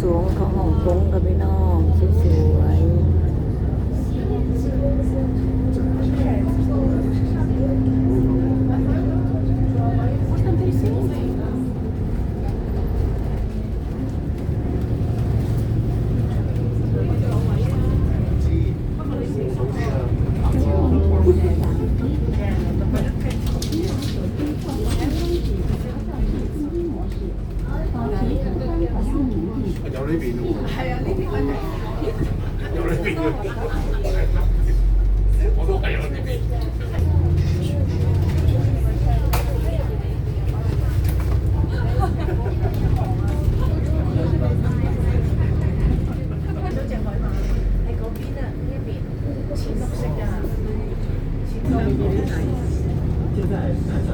สวงสูงๆของฮ่องกงกับพี่น้องสวย有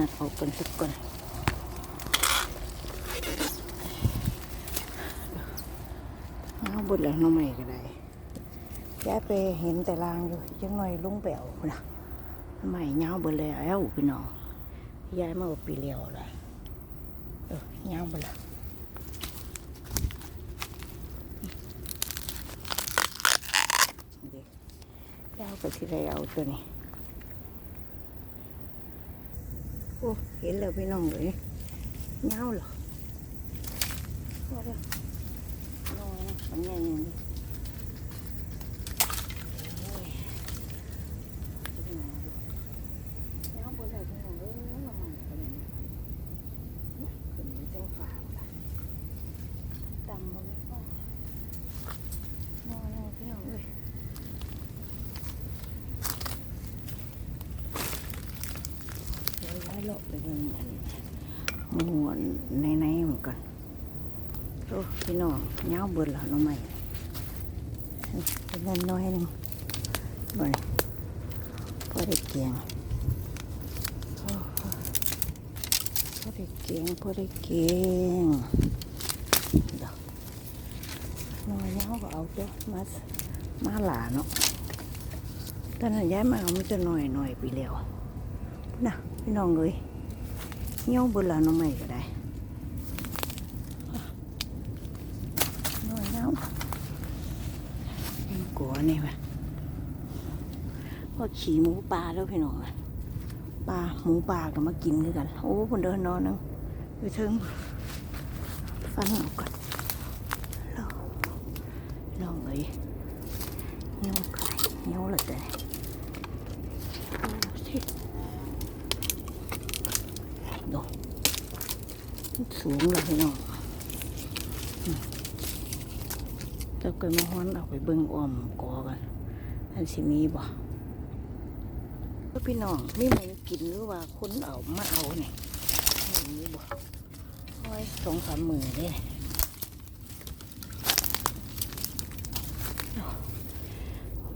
หนึ่งตัวพี่น้องเลยหัดออกกันสักก่อนเอาบดแล้วน้องใหม่ก็ได้ย้ายไปเห็นแต่ลางอยู่ยังหน่อยลุงแปวนะใหม่เงาเบดแล้วพี่น้องย้ายมาปีเลียวเลยเออเงาเบดแล้วนี่ยาวไปที่ไรเอาตัวนี้ โอ้เห็นแล้วพี่น้องเลยเงาเหรอพอแล้วนอนนะมันใหญ่ยังดิโอ้ยพี่น้องดูเงาบนแล้วพี่น้องเอ้ยละมันก็เลยนะขึ้นไปเจ้าฟ้าบ่ล่ะดำมันไม่พอนอนแล้วพี่น้องเอ้ย เดี๋ยวย้ายโลกไปดูอันหมูอันในในๆเหมือนกันโอ้พี่น้องเงาเบิดแล้วน้อง ใหม่เป็นน้องบ่นี่พอได้เกียงโอ้พอได้เกียงพอได้เกียงเดี๋ยวน้อยเงาก็เอาตัวมามาหลาเนาะตอนนั้นย้ายมาเอามันจะหน่อยหน่อยๆไปแล้วน่ะพี่น้องเลยเงี้ยวบนหลังน้องใหม่ก็ได้น้อยเงี้วยังกลัวนี่ไหมว่าขี่หมูปลาแล้วพี่น้องปลาหมูปลาก็มากินด้วยกัน โอ้คนเดินนอนนึงไปเทิงฟังออกก่อนลองลองเลยเงี้ยวไก่เงี้ยวเลยแต่โอ้สิ ดอก สูงเลยพี่น้องเจ้าเกิดมาฮ้อนเอาไปเบิ่งอ้อมกอกันอันสิมีบ่ก็พี่น้องมีหมูกินหรือว่าคนเอามาเอาเนี่ยมีบ่โอ้ยสองสามหมื่นเลย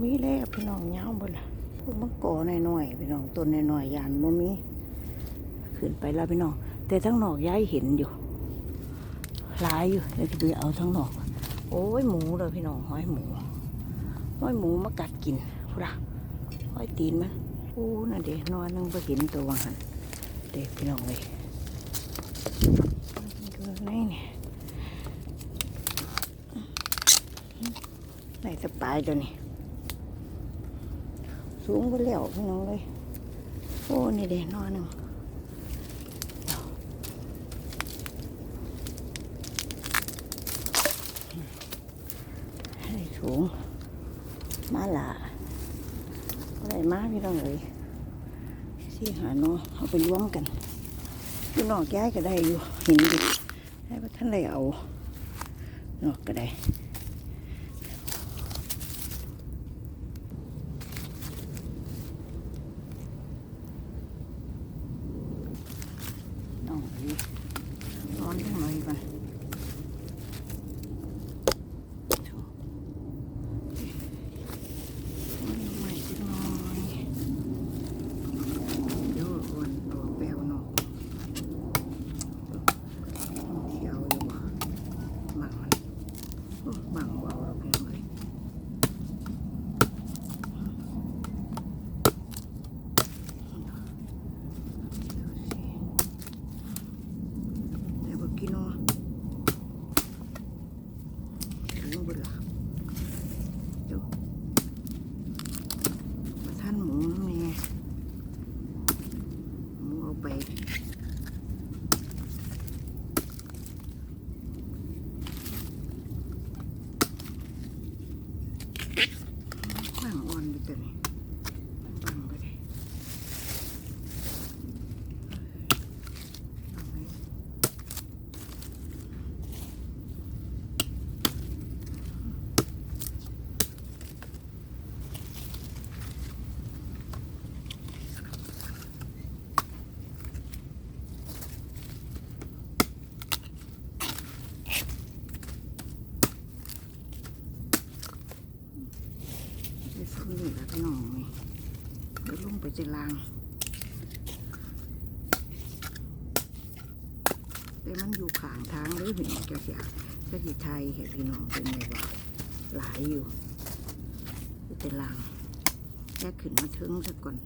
มีแล้วพี่น้องเงาบ่ล่ะพวกมันก่อหน่อยๆพี่น้องต้นหน่อยๆยานบ่มีขึ้นไปแล้วพี่น้อง แต่ทั้งนอกย้ายเห็นอยู่หลายอยู่เดี๋ยวจะไปเอาทั้งนอก โอ้ยหมูเลยพี่น้องห้อยหมูห้อยหมูมากัดกินพูดะห้อยตีนมันโอ้นั่นเด็นอนนึงไปเห็นตัววังหันเด็กพี่น้องเลยตัวไหนเนี่ยไหนสปายตัวนี้สูงไปแล้วพี่น้องเลยโอ้นี่เด็นอนนึง ให้ สูง มาละอะไรมาพี่น้องเลยสี่หาเนาะเอาไปรวมกันพี่น้องแก้ก็ได้อยู่เห็นดิให้พระท่านได้เอานอกก็ได้น้องเอ้ยนอนจังเลยกัน ใหม่จังเลยเดี๋ยวอ้วนตัวแปลวเนาะเที่ยวอยู่บ่หมังมันโอ้หมังเบาเราเพียงเลยเดี๋ยวบ่กินเนาะถึงบ่ล่ะเดี๋ยว มาท่านหมูน้ำแม่หมูเอาไปบังอ่อนอยู่ตัวนี้บังก็ได้เอาไว้ไปซื้อ นี่แล้วพี่น้องเดี๋ยวลงไปจะลางแต่มันอยู่ข้างทางเลยพี่น้องแกเสียก็สิไทยเห็นพี่น้องเป็นไงบ้างหลายอยู่อยู่แต่ลางแค่ขึ้นมาถึงซะก่อน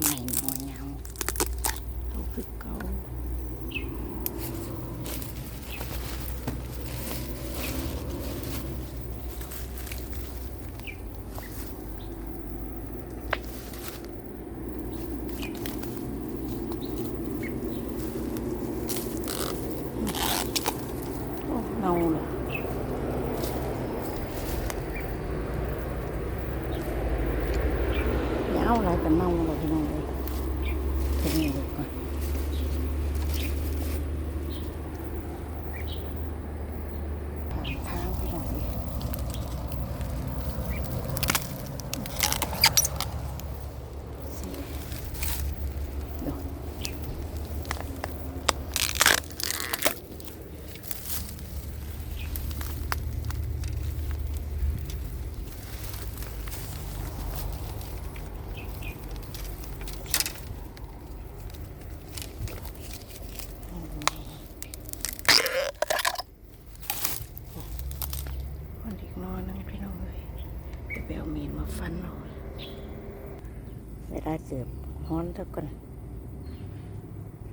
ไม่นอนเงาเขาคือเกาโอ้เน่าเลย ยาวอะไรกันเน่าเราพี่น้องเลยเป็นยังไงก่อนทางเท้าพี่น้องเลยเดี๋ยว คนอีกนอนนึงพี่น้องเลยจะไปเอามีดมาฟันเราเวลาเสือบ ฮ้อนเท่ากัน